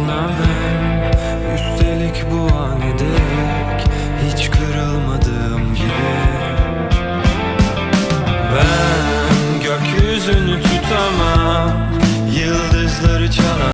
Kırgınım